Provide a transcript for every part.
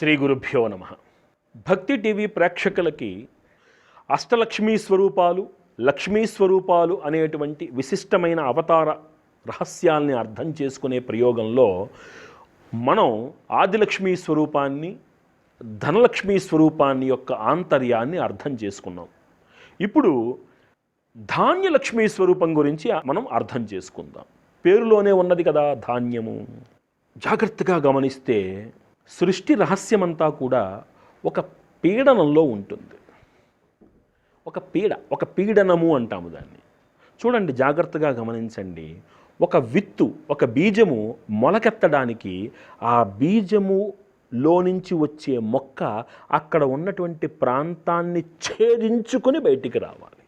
శ్రీ గురుభ్యో నమ. భక్తి టీవీ ప్రేక్షకులకి అష్టలక్ష్మీ స్వరూపాలు లక్ష్మీ స్వరూపాలు అనేటువంటి విశిష్టమైన అవతార రహస్యాల్ని అర్థం చేసుకునే ప్రయోగంలో మనం ఆదిలక్ష్మీ స్వరూపాన్ని ధనలక్ష్మీ స్వరూపాన్ని యొక్క ఆంతర్యాన్ని అర్థం చేసుకున్నాం. ఇప్పుడు ధాన్యలక్ష్మీ స్వరూపం గురించి మనం అర్థం చేసుకుందాం. పేరులోనే ఉన్నది కదా ధాన్యము. జాగ్రత్తగా గమనిస్తే సృష్టి రహస్యమంతా కూడా ఒక పీడనంలో ఉంటుంది. ఒక పీడ ఒక పీడనము అంటాము దాన్ని. చూడండి జాగ్రత్తగా గమనించండి. ఒక విత్తు ఒక బీజము మొలకెత్తడానికి ఆ బీజములో నుంచి వచ్చే మొక్క అక్కడ ఉన్నటువంటి ప్రాంతాన్ని ఛేదించుకొని బయటికి రావాలి.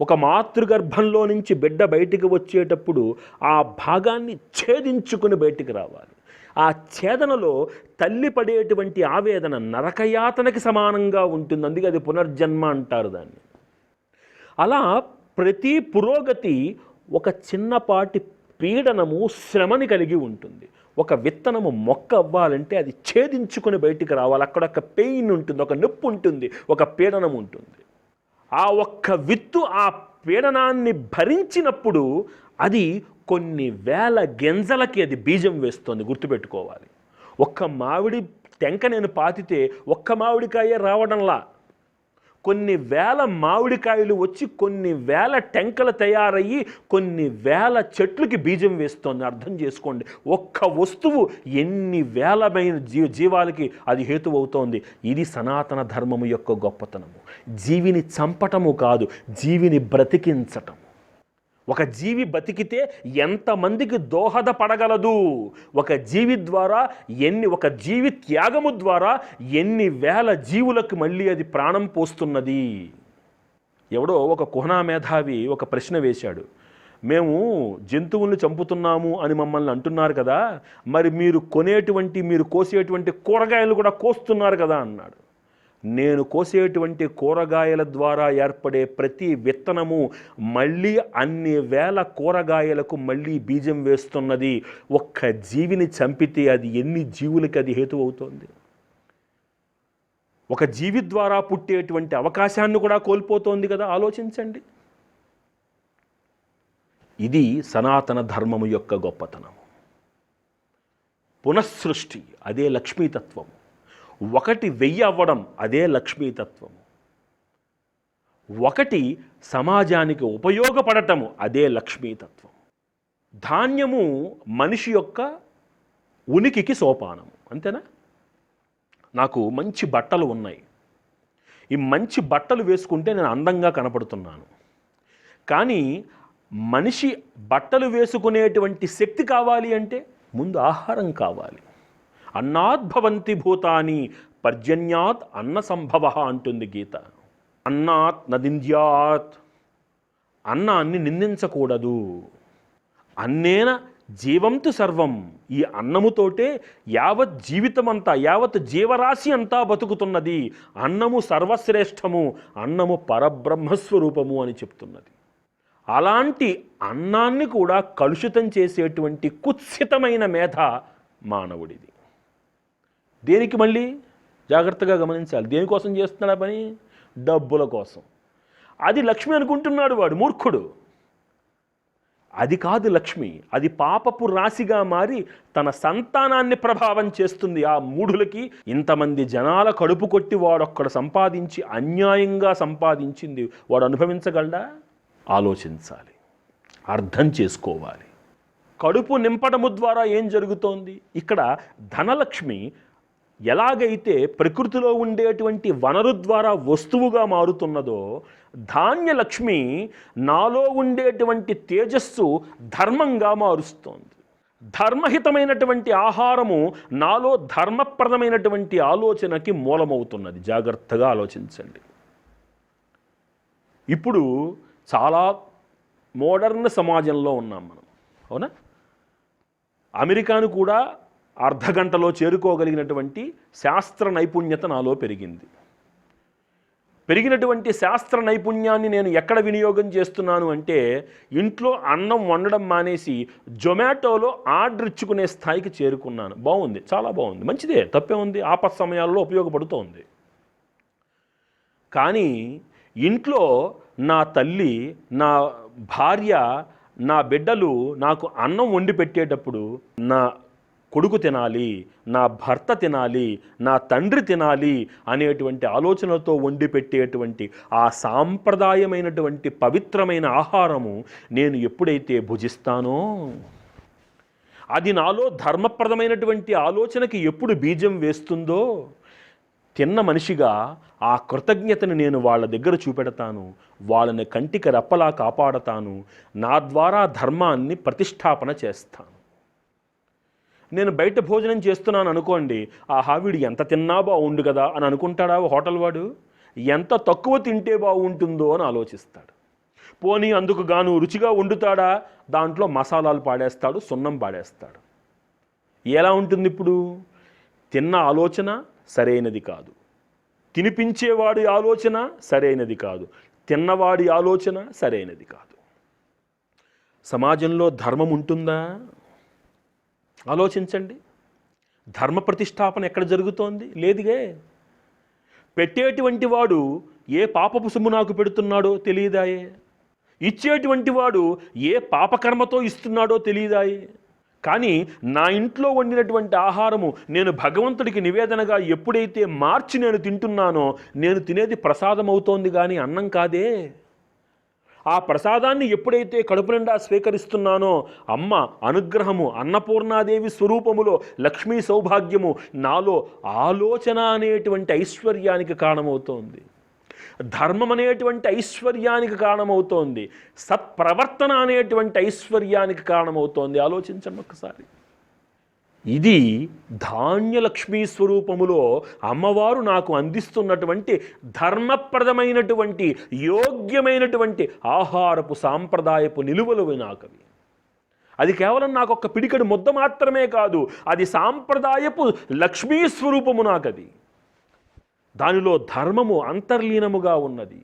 ఒక మాతృగర్భంలో నుంచి బిడ్డ బయటికి వచ్చేటప్పుడు ఆ భాగాన్ని ఛేదించుకుని బయటికి రావాలి. ఆ ఛేదనలో తల్లి పడేటువంటి ఆవేదన నరకయాతనకి సమానంగా ఉంటుంది. అందుకే అది పునర్జన్మ అంటారు దాన్ని. అలా ప్రతి పురోగతి ఒక చిన్నపాటి పీడనము శ్రమని కలిగి ఉంటుంది. ఒక విత్తనము మొక్క అవ్వాలంటే అది ఛేదించుకుని బయటికి రావాలి. అక్కడ ఒక పెయిన్ ఉంటుంది ఒక నొప్పి ఉంటుంది ఒక పీడనం ఉంటుంది. ఆ ఒక్క విత్తు ఆ పీడనాన్ని భరించినప్పుడు అది కొన్ని వేల గింజలకి అది బీజం వేస్తుంది గుర్తుపెట్టుకోవాలి. ఒక్క మామిడి టెంక నేను పాతితే ఒక్క మామిడికాయ రావడంలా. కొన్ని వేల మామిడికాయలు వచ్చి కొన్ని వేల టెంకలు తయారయ్యి కొన్ని వేల చెట్లకి బీజం వేస్తోంది. అర్థం చేసుకోండి. ఒక్క వస్తువు ఎన్ని వేలమైన జీ జీవాలకి అది హేతు అవుతోంది ఇది సనాతన ధర్మము యొక్క గొప్పతనము. జీవిని చంపటము కాదు జీవిని బ్రతికించటం ఒక జీవి బతికితే ఎంతమందికి దోహదపడగలదు ఒక జీవి ద్వారా ఎన్ని ఒక జీవి త్యాగము ద్వారా ఎన్ని వేల జీవులకు మళ్ళీ అది ప్రాణం పోస్తున్నది? ఎవడో ఒక కుహనా మేధావి ఒక ప్రశ్న వేశాడు. మేము జంతువుల్ని చంపుతున్నాము అని మమ్మల్ని అంటున్నారు కదా మరి మీరు కొనేటువంటి మీరు కోసేటువంటి కూరగాయలు కూడా కోస్తున్నారు కదా అన్నాడు. నేను కోసేటువంటి కూరగాయల ద్వారా ఏర్పడే ప్రతి విత్తనము మళ్ళీ అన్ని వేల కూరగాయలకు మళ్ళీ బీజం వేస్తున్నది. ఒక్క జీవిని చంపితే అది ఎన్ని జీవులకి అది హేతు అవుతోంది? ఒక జీవి ద్వారా పుట్టేటువంటి అవకాశాన్ని కూడా కోల్పోతోంది కదా ఆలోచించండి. ఇది సనాతన ధర్మము యొక్క గొప్పతనము. పునఃసృష్టి అదే లక్ష్మీతత్వము. ఒకటి వెయ్యి అవ్వడం అదే లక్ష్మీతత్వము. ఒకటి సమాజానికి ఉపయోగపడటము అదే లక్ష్మీతత్వం. ధాన్యము మనిషి యొక్క ఉనికికి సోపానము. అంతేనా? నాకు మంచి బట్టలు ఉన్నాయి. ఈ మంచి బట్టలు వేసుకుంటే నేను అందంగా కనపడుతున్నాను. కానీ మనిషి బట్టలు వేసుకునేటువంటి శక్తి కావాలి అంటే ముందు ఆహారం కావాలి. అన్నాద్భవంతి భూతాని పర్జన్యాత్ అన్న సంభవ అంటుంది గీత. అన్నాత్ నదింద్యాత్. అన్నాన్ని నిందించకూడదు. అన్నేన జీవంతు సర్వం. ఈ అన్నముతోటే యావత్ జీవితమంతా యావత్ జీవరాశి అంతా బతుకుతున్నది. అన్నము సర్వశ్రేష్టము అన్నము పరబ్రహ్మస్వరూపము అని చెప్తున్నది. అలాంటి అన్నాన్ని కూడా కలుషితం చేసేటువంటి కుత్సితమైన మేధ మానవుడిది. దేనికి మళ్ళీ? జాగ్రత్తగా గమనించాలి. దేనికోసం చేస్తున్నాడు ఆ పని? డబ్బుల కోసం. అది లక్ష్మి అనుకుంటున్నాడు వాడు మూర్ఖుడు. అది కాదు లక్ష్మి. అది పాపపు రాశిగా మారి తన సంతానాన్ని ప్రభావం చేస్తుంది. ఆ మూఢులకి ఇంతమంది జనాల కడుపు కొట్టి వాడొక్కడ సంపాదించి అన్యాయంగా సంపాదించింది వాడు అనుభవించగలడా? ఆలోచించాలి. అర్థం చేసుకోవాలి. కడుపు నింపడము ద్వారా ఏం జరుగుతోంది? ఇక్కడ ధనలక్ష్మి ఎలాగైతే ప్రకృతిలో ఉండేటువంటి వనరు ద్వారా వస్తువుగా మారుతున్నదో ధాన్యలక్ష్మి నాలో ఉండేటువంటి తేజస్సు ధర్మంగా మారుస్తోంది. ధర్మహితమైనటువంటి ఆహారము నాలో ధర్మప్రదమైనటువంటి ఆలోచనకి మూలమవుతున్నది. జాగ్రత్తగా ఆలోచించండి. ఇప్పుడు చాలా మోడర్న్ సమాజంలో ఉన్నాం మనం. అవునా? అమెరికాను కూడా అర్ధగంటలో చేరుకోగలిగినటువంటి శాస్త్ర నైపుణ్యత నాలో పెరిగింది. పెరిగినటువంటి శాస్త్ర నైపుణ్యాన్ని నేను ఎక్కడ వినియోగం చేస్తున్నాను అంటే ఇంట్లో అన్నం వండడం మానేసి జొమాటోలో ఆర్డర్ ఇచ్చుకునే స్థాయికి చేరుకున్నాను. బాగుంది చాలా బాగుంది మంచిదే. తప్పే ఉంది. ఆపత్ సమయాల్లో ఉపయోగపడుతోంది. కానీ ఇంట్లో నా తల్లి నా భార్య నా బిడ్డలు నాకు అన్నం వండి పెట్టేటప్పుడు నా కొడుకు తినాలి నా భర్త తినాలి నా తండ్రి తినాలి అనేటువంటి ఆలోచనలతో వండి పెట్టేటువంటి ఆ సాంప్రదాయమైనటువంటి పవిత్రమైన ఆహారము నేను ఎప్పుడైతే భుజిస్తానో అది నాలో ధర్మప్రదమైనటువంటి ఆలోచనకి ఎప్పుడు బీజం వేస్తుందో తిన్న మనిషిగా ఆ కృతజ్ఞతను నేను వాళ్ళ దగ్గర చూపెడతాను వాళ్ళని కంటికి రెప్పలా కాపాడతాను నా ద్వారా ధర్మాన్ని ప్రతిష్టాపన చేస్తాను. నేను బయట భోజనం చేస్తున్నాను అనుకోండి ఆ హావిడు ఎంత తిన్నా బాగుండు కదా అని అనుకుంటాడా హోటల్ వాడు? ఎంత తక్కువ తింటే బాగుంటుందో అని ఆలోచిస్తాడు. పోనీ అందుకు గాను రుచిగా వండుతాడా? దాంట్లో మసాలాలు పాడేస్తాడు సున్నం పాడేస్తాడు. ఎలా ఉంటుంది ఇప్పుడు? తిన్న ఆలోచన సరైనది కాదు. తినిపించేవాడి ఆలోచన సరైనది కాదు. తిన్నవాడి ఆలోచన సరైనది కాదు. సమాజంలో ధర్మం ఉంటుందా? ఆలోచించండి. ధర్మ ప్రతిష్టాపన ఎక్కడ జరుగుతోంది? లేదుగే. పెట్టేటువంటి వాడు ఏ పాపపు సొమ్ము నాకు పెడుతున్నాడో తెలియదాయే. ఇచ్చేటువంటి వాడు ఏ పాపకర్మతో ఇస్తున్నాడో తెలియదాయే. కానీ నా ఇంట్లో వండినటువంటి ఆహారము నేను భగవంతుడికి నివేదనగా ఎప్పుడైతే మార్చి నేను తింటున్నానో నేను తినేది ప్రసాదం అవుతోంది కానీ అన్నం కాదే. ఆ ప్రసాదాన్ని ఎప్పుడైతే కడుపు నిండా స్వీకరిస్తున్నానో అమ్మ అనుగ్రహము అన్నపూర్ణాదేవి స్వరూపములో లక్ష్మీ సౌభాగ్యము నాలో ఆలోచన అనేటువంటి ఐశ్వర్యానికి కారణమవుతోంది. ధర్మం అనేటువంటి ఐశ్వర్యానికి కారణమవుతోంది. సత్ప్రవర్తన అనేటువంటి ఐశ్వర్యానికి కారణమవుతోంది. ఆలోచించండి ఒక్కసారి. ఇది ధాన్యలక్ష్మీ స్వరూపములో అమ్మవారు నాకు అందిస్తున్నటువంటి ధర్మప్రదమైనటువంటి యోగ్యమైనటువంటి ఆహారపు సాంప్రదాయపు నిలువలు నాకవి అది కేవలం నాకు ఒక పిడికడు ముద్ద మాత్రమే కాదు అది సాంప్రదాయపు లక్ష్మీ స్వరూపము నాకది దానిలో ధర్మము అంతర్లీనముగా ఉన్నది.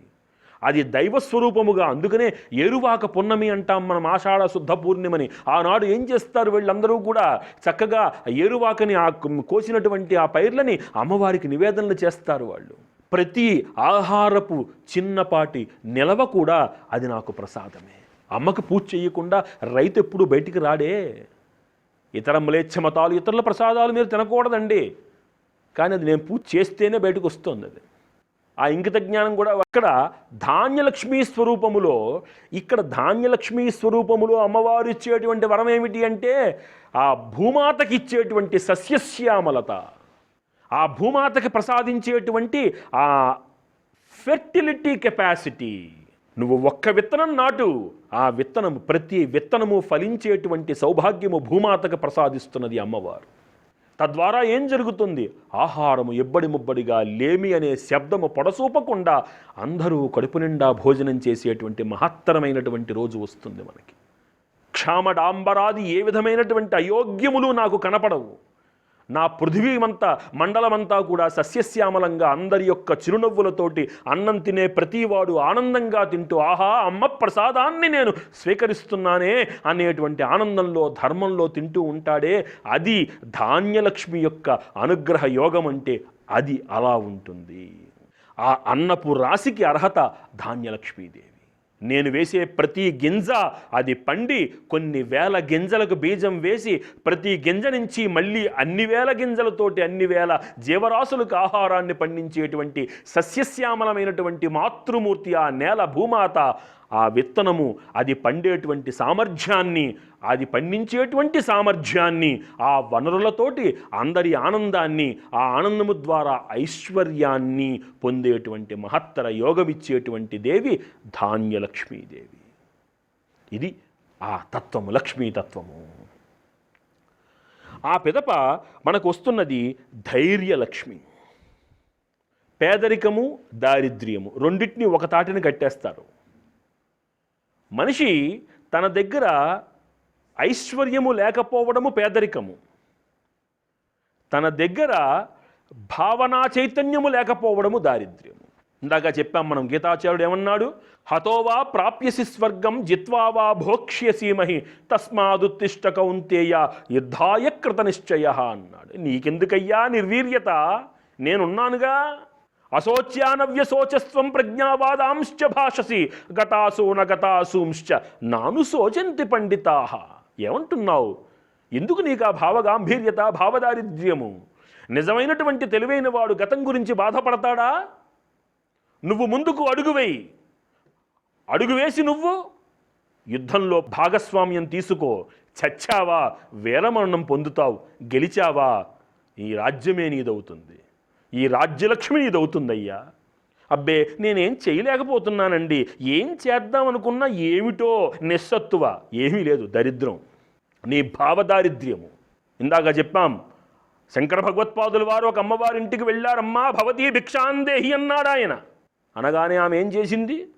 అది దైవస్వరూపముగా అందుకనే ఏరువాక పున్నమి అంటాం మనం ఆషాఢ శుద్ధ పూర్ణిమని. ఆనాడు ఏం చేస్తారు వీళ్ళందరూ కూడా? చక్కగా ఏరువాకని ఆ కోసినటువంటి ఆ పైర్లని అమ్మవారికి నివేదనలు చేస్తారు వాళ్ళు. ప్రతి ఆహారపు చిన్నపాటి నిలవ కూడా అది నాకు ప్రసాదమే. అమ్మకు పూజ చేయకుండా రైతు ఎప్పుడు బయటికి రాడే. ఇతర మ్లేచ్ఛ మతాలు ఇతరుల ప్రసాదాలు మీరు తినకూడదండి. కానీ అది నేను పూజ చేస్తేనే బయటకు వస్తుంది అది. ఆ ఇంకిత జ్ఞానం కూడా అక్కడ ధాన్యలక్ష్మీ స్వరూపములో ఇక్కడ ధాన్యలక్ష్మీ స్వరూపములో అమ్మవారు ఇచ్చేటువంటి వరం ఏమిటి అంటే ఆ భూమాతకి ఇచ్చేటువంటి సస్యశ్యామలత. ఆ భూమాతకి ప్రసాదించేటువంటి ఆ ఫెర్టిలిటీ కెపాసిటీ. నువ్వు ఒక్క విత్తనం నాటు ఆ విత్తనము ప్రతి విత్తనము ఫలించేటువంటి సౌభాగ్యము భూమాతకు ప్రసాదిస్తున్నది అమ్మవారు. తద్వారా ఏం జరుగుతుంది? ఆహారము ఎబ్బడి ముబ్బడిగా లేమి అనే శబ్దము పొడసూపకుండా అందరూ కడుపు నిండా భోజనం చేసేటువంటి మహత్తరమైనటువంటి రోజు వస్తుంది మనకి. క్షామడాంబరాది ఏ విధమైనటువంటి అయోగ్యములు నాకు కనపడవు. నా పృథివీమంతా మండలమంతా కూడా సస్యశ్యామలంగా అందరి యొక్క చిరునవ్వులతోటి అన్నం తినే ప్రతివాడు ఆనందంగా తింటూ ఆహా అమ్మ ప్రసాదాన్ని నేను స్వీకరిస్తున్నానే అనేటువంటి ఆనందంలో ధర్మంలో తింటూ ఉంటాడే అది ధాన్యలక్ష్మి యొక్క అనుగ్రహ యోగం అంటే అది అలా ఉంటుంది. ఆ అన్నపు రాశికి అర్హత ధాన్యలక్ష్మీదేవి. నేను వేసే ప్రతి గింజ అది పండి కొన్ని వేల గింజలకు బీజం వేసి ప్రతి గింజ నుంచి మళ్ళీ అన్ని వేల గింజలతోటి అన్ని వేల జీవరాశులకు ఆహారాన్ని పండించేటువంటి సస్యశ్యామలమైనటువంటి మాతృమూర్తి ఆ నేల భూమాత ఆ విత్తనము అది పండేటువంటి సామర్థ్యాన్ని అది పండించేటువంటి సామర్థ్యాన్ని ఆ వనరులతోటి అందరి ఆనందాన్ని ఆ ఆనందము ద్వారా ఐశ్వర్యాన్ని పొందేటువంటి మహత్తర యోగమిచ్చేటువంటి దేవి ధాన్యలక్ష్మీదేవి. ఇది ఆ తత్వము లక్ష్మీ తత్వము. ఆ పిదప మనకు వస్తున్నది ధైర్యలక్ష్మి. పేదరికము దారిద్ర్యము రెండింటిని ఒక తాటిని కట్టేస్తారు. మనిషి తన దగ్గర ఐశ్వర్యము లేకపోవడము పేదరికము. తన దగ్గర భావనా చైతన్యము లేకపోవడము దారిద్ర్యము. ఇందాక చెప్పాం మనం గీతాచార్యుడు ఏమన్నాడు? హతోవా ప్రాప్యసి స్వర్గం జిత్వావా భోక్ష్యసీమహి తస్మాదుత్తిష్ట కౌంతేయ యుద్ధాయ కృత నిశ్చయ అన్నాడు. నీకెందుకయ్యా నిర్వీర్యత? నేనున్నానుగా? అశోచ్యానవ్యశోచస్వం ప్రజ్ఞావాదాంశ్చ భాషసి గతాసు నగతాసూంశ్చ నాను శోచంతి పండితా. ఏమంటున్నావు? ఎందుకు నీకు ఆ భావగాంభీర్యత భావదారిద్ర్యము? నిజమైనటువంటి తెలివైన వాడు గతం గురించి బాధపడతాడా? నువ్వు ముందుకు అడుగు వేయి. అడుగు వేసి నువ్వు యుద్ధంలో భాగస్వామ్యం తీసుకో. చచ్చావా? వీరమరణం పొందుతావు. గెలిచావా? ఈ రాజ్యమే నీదవుతుంది. ఈ రాజ్యలక్ష్మి నీదవుతుందయ్యా అబ్బే నేనేం చేయలేకపోతున్నానండి. ఏం చేద్దాం అనుకున్నా ఏమిటో నిస్సత్తువ. ఏమీ లేదు దరిద్రం. నీ భావదారిద్ర్యము. ఇందాక చెప్పాం శంకర భగవత్పాదుల వారు ఒక అమ్మవారి ఇంటికి వెళ్ళారమ్మా భవతీ భిక్షాందేహి అన్నాడు ఆయన అనగానే ఆమె ఏం చేసింది?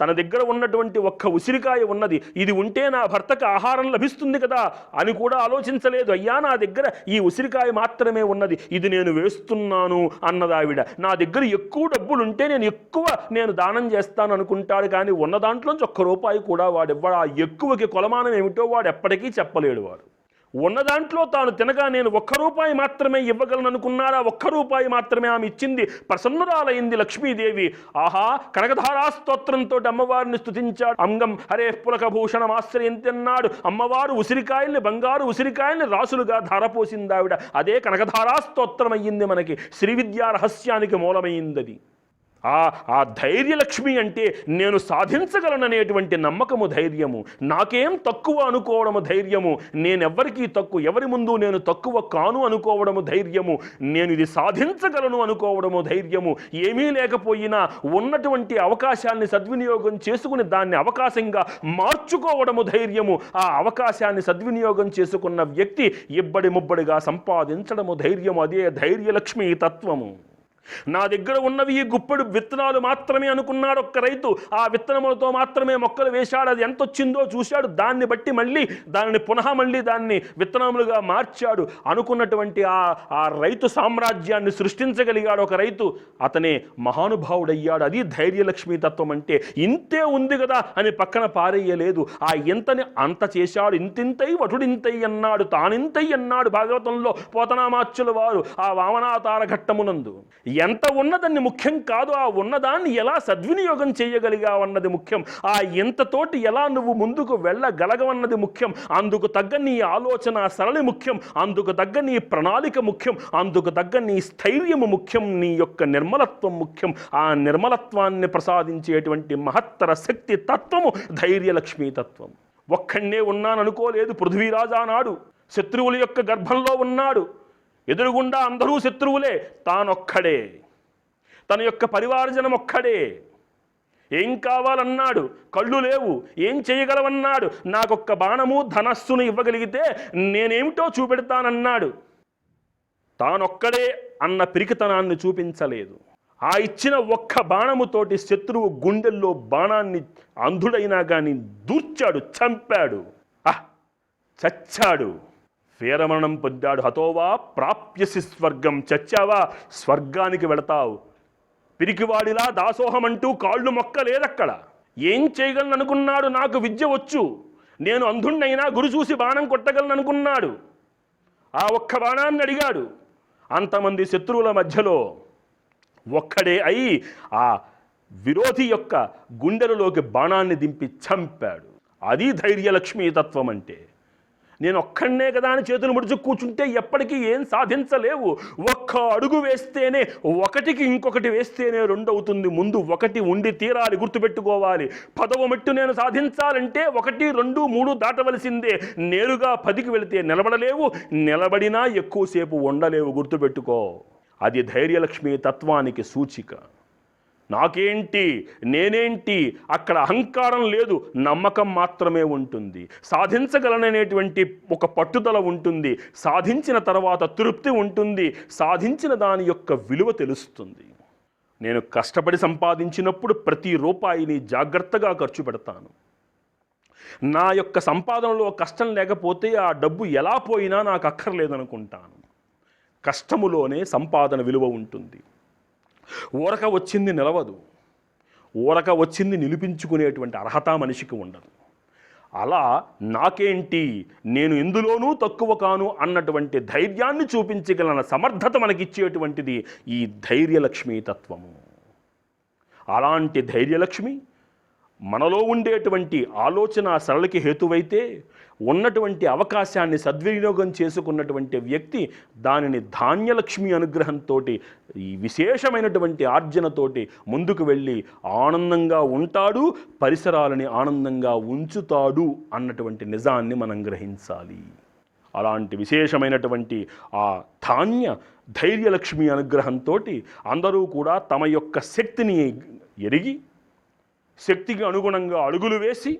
తన దగ్గర ఉన్నటువంటి ఒక్క ఉసిరికాయ ఉన్నది. ఇది ఉంటే నా భర్తకు ఆహారం లభిస్తుంది కదా అని కూడా ఆలోచించలేదు. అయ్యా నా దగ్గర ఈ ఉసిరికాయ మాత్రమే ఉన్నది. ఇది నేను వేస్తున్నాను అన్నది ఆవిడ నా దగ్గర ఎక్కువ డబ్బులుంటే నేను ఎక్కువ నేను దానం చేస్తాను అనుకుంటాడు. కానీ ఉన్న దాంట్లోంచి ఒక్క రూపాయి కూడా వాడు ఇవ్వడు ఆ ఎక్కువకి కొలమానం ఏమిటో వాడు ఎప్పటికీ చెప్పలేడు వాడు. ఉన్న దాంట్లో తాను తినగా నేను ఒక్క రూపాయి మాత్రమే ఇవ్వగలను అనుకున్నారా ఒక్క రూపాయి మాత్రమే ఆమె ఇచ్చింది. ప్రసన్నురాలైంది లక్ష్మీదేవి. ఆహా కనకధారా స్తోత్రంతో అమ్మవారిని స్తుతించాడు. అంగం హరే పులకభూషణం ఆశ్రయంతన్నాడు. అమ్మవారు ఉసిరికాయల్ని బంగారు ఉసిరికాయల్ని రాసులుగా ధారపోసింది ఆవిడ అదే కనకధారా స్తోత్రం అయ్యింది మనకి. శ్రీ విద్యా రహస్యానికి మూలమైంది ఆ ఆ ధైర్యలక్ష్మి అంటే నేను సాధించగలననేటువంటి నమ్మకము ధైర్యము. నాకేం తక్కువ అనుకోవడము ధైర్యము. నేనెవ్వరికీ తక్కువ ఎవరి ముందు నేను తక్కువ కాను అనుకోవడము ధైర్యము. నేను ఇది సాధించగలను అనుకోవడము ధైర్యము. ఏమీ లేకపోయినా ఉన్నటువంటి అవకాశాన్ని సద్వినియోగం చేసుకుని దాన్ని అవకాశంగా మార్చుకోవడము ధైర్యము. ఆ అవకాశాన్ని సద్వినియోగం చేసుకున్న వ్యక్తి ఇబ్బడి ముబ్బడిగా సంపాదించడము ధైర్యము. అదే ధైర్యలక్ష్మి తత్వము. నా దగ్గర ఉన్నవి ఈ గుప్పెడు విత్తనాలు మాత్రమే అనుకున్నాడు ఒక్క రైతు. ఆ విత్తనములతో మాత్రమే మొక్కలు వేశాడు. అది ఎంత వచ్చిందో చూశాడు. దాన్ని బట్టి మళ్ళీ దానిని పునః మళ్ళీ దాన్ని విత్తనములుగా మార్చాడు. అనుకున్నటువంటి ఆ ఆ రైతు సామ్రాజ్యాన్ని సృష్టించగలిగాడు ఒక రైతు. అతనే మహానుభావుడయ్యాడు. అది ధైర్యలక్ష్మి తత్వం అంటే ఇంతే ఉంది కదా అని పక్కన పారేయలేదు. ఆ ఇంతని అంత చేశాడు. ఇంతింతై వటుడింతై అన్నాడు. తానింతై అన్నాడు. భాగవతంలో పోతనామాచ్యుల వారు ఆ వామనాతార ఘట్టమునందు. ఎంత ఉన్నదాన్ని ముఖ్యం కాదు ఆ ఉన్నదాన్ని ఎలా సద్వినియోగం చేయగలిగావన్నది ముఖ్యం. ఆ ఎంతతోటి ఎలా నువ్వు ముందుకు వెళ్ళగలగవన్నది ముఖ్యం. అందుకు తగ్గ నీ ఆలోచన సరళి ముఖ్యం. అందుకు తగ్గ నీ ప్రణాళిక ముఖ్యం. అందుకు తగ్గ నీ స్థైర్యము ముఖ్యం. నీ యొక్క నిర్మలత్వం ముఖ్యం. ఆ నిర్మలత్వాన్ని ప్రసాదించేటువంటి మహత్తర శక్తి తత్వము ధైర్యలక్ష్మీ తత్వం. ఒక్కడే ఉన్నాననుకోలేదు పృథ్వీరాజా నాడు. శత్రువుల యొక్క గర్భంలో ఉన్నాడు. ఎదురుగుండా అందరూ శత్రువులే తానొక్కడే. తన యొక్క పరివారజనం ఒక్కడే ఏం కావాలన్నాడు? కళ్ళు లేవు. ఏం చేయగలవన్నాడు? నాకొక్క బాణము ధనస్సును ఇవ్వగలిగితే నేనేమిటో చూపెడతానన్నాడు. తానొక్కడే అన్న పిరికితనాన్ని చూపించలేదు. ఆ ఇచ్చిన ఒక్క బాణముతోటి శత్రువు గుండెల్లో బాణాన్ని అంధుడైనా కానీ దూర్చాడు చంపాడు. ఆహ్ చచ్చాడు. వీరమరణం పొందాడు. హతోవా ప్రాప్యసి స్వర్గం చచ్చావా స్వర్గానికి వెళతావు. పిరికివాడిలా దాసోహమంటూ కాళ్ళు మొక్క లేదక్కడ ఏం చేయగలను అనుకున్నాడు నాకు విద్య వచ్చు. నేను అంధుణ్ణైనా గురు చూసి బాణం కొట్టగలను అనుకున్నాడు ఆ ఒక్క బాణాన్ని అడిగాడు. అంతమంది శత్రువుల మధ్యలో ఒక్కడే అయి ఆ విరోధి యొక్క గుండెలలోకి బాణాన్ని దింపి చంపాడు. అది ధైర్యలక్ష్మీ తత్వం అంటే నేను ఒక్కడనే కదా అని చేతులు ముడుచు కూర్చుంటే ఎప్పటికీ ఏం సాధించలేవు. ఒక్క అడుగు వేస్తేనే ఒకటికి ఇంకొకటి వేస్తేనే రెండు అవుతుంది ముందు ఒకటి ఉండి తీరాలి గుర్తుపెట్టుకోవాలి. పదవ మెట్టు నేను సాధించాలంటే ఒకటి రెండు మూడు దాటవలసిందే. నేరుగా పదికి వెళితే నిలబడలేవు నిలబడినా ఎక్కువసేపు ఉండలేవు గుర్తుపెట్టుకో. అది ధైర్యలక్ష్మి తత్వానికి సూచిక. నాకేంటి? నేనేంటి? అక్కడ అహంకారం లేదు నమ్మకం మాత్రమే ఉంటుంది. సాధించగలననేటువంటి ఒక పట్టుదల ఉంటుంది. సాధించిన తర్వాత తృప్తి ఉంటుంది. సాధించిన దాని యొక్క విలువ తెలుస్తుంది. నేను కష్టపడి సంపాదించినప్పుడు ప్రతి రూపాయిని జాగ్రత్తగా ఖర్చు పెడతాను. నా యొక్క సంపాదనలో కష్టం లేకపోతే ఆ డబ్బు ఎలా పోయినా నాకు అక్కర్లేదనుకుంటాను. కష్టములోనే సంపాదన విలువ ఉంటుంది. ఊరక వచ్చింది నిలవదు. ఊరక వచ్చింది నిలిపించుకునేటువంటి అర్హత మనిషికి ఉండదు. అలా నాకేంటి? నేను ఎందులోనూ తక్కువ కాను అన్నటువంటి ధైర్యాన్ని చూపించగలన సమర్థత మనకిచ్చేటువంటిది ఈ ధైర్యలక్ష్మి తత్వము. అలాంటి ధైర్యలక్ష్మి మనలో ఉండేటువంటి ఆలోచన సరళకి హేతువైతే ఉన్నటువంటి అవకాశాన్ని సద్వినియోగం చేసుకున్నటువంటి వ్యక్తి దానిని ధాన్యలక్ష్మి అనుగ్రహంతో ఈ విశేషమైనటువంటి ఆర్జనతోటి ముందుకు వెళ్ళి ఆనందంగా ఉంటాడు పరిసరాలని ఆనందంగా ఉంచుతాడు అన్నటువంటి నిజాన్ని మనం గ్రహించాలి. అలాంటి విశేషమైనటువంటి ఆ ధాన్య ధైర్యలక్ష్మి అనుగ్రహంతో అందరూ కూడా తమ యొక్క శక్తిని ఎరిగి శక్తికి అనుగుణంగా అడుగులు వేసి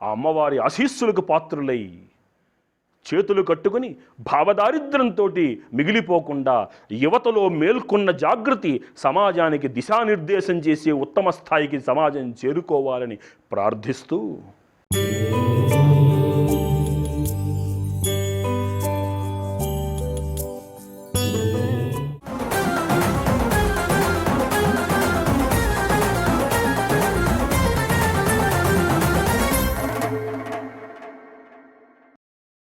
ఆ అమ్మవారి ఆశీస్సులకు పాత్రులై చేతులు కట్టుకుని భావదారిద్ర్యంతో మిగిలిపోకుండా యువతలో మేల్కొన్న జాగృతి సమాజానికి దిశానిర్దేశం చేసే ఉత్తమ స్థాయికి సమాజం చేరుకోవాలని ప్రార్థిస్తూ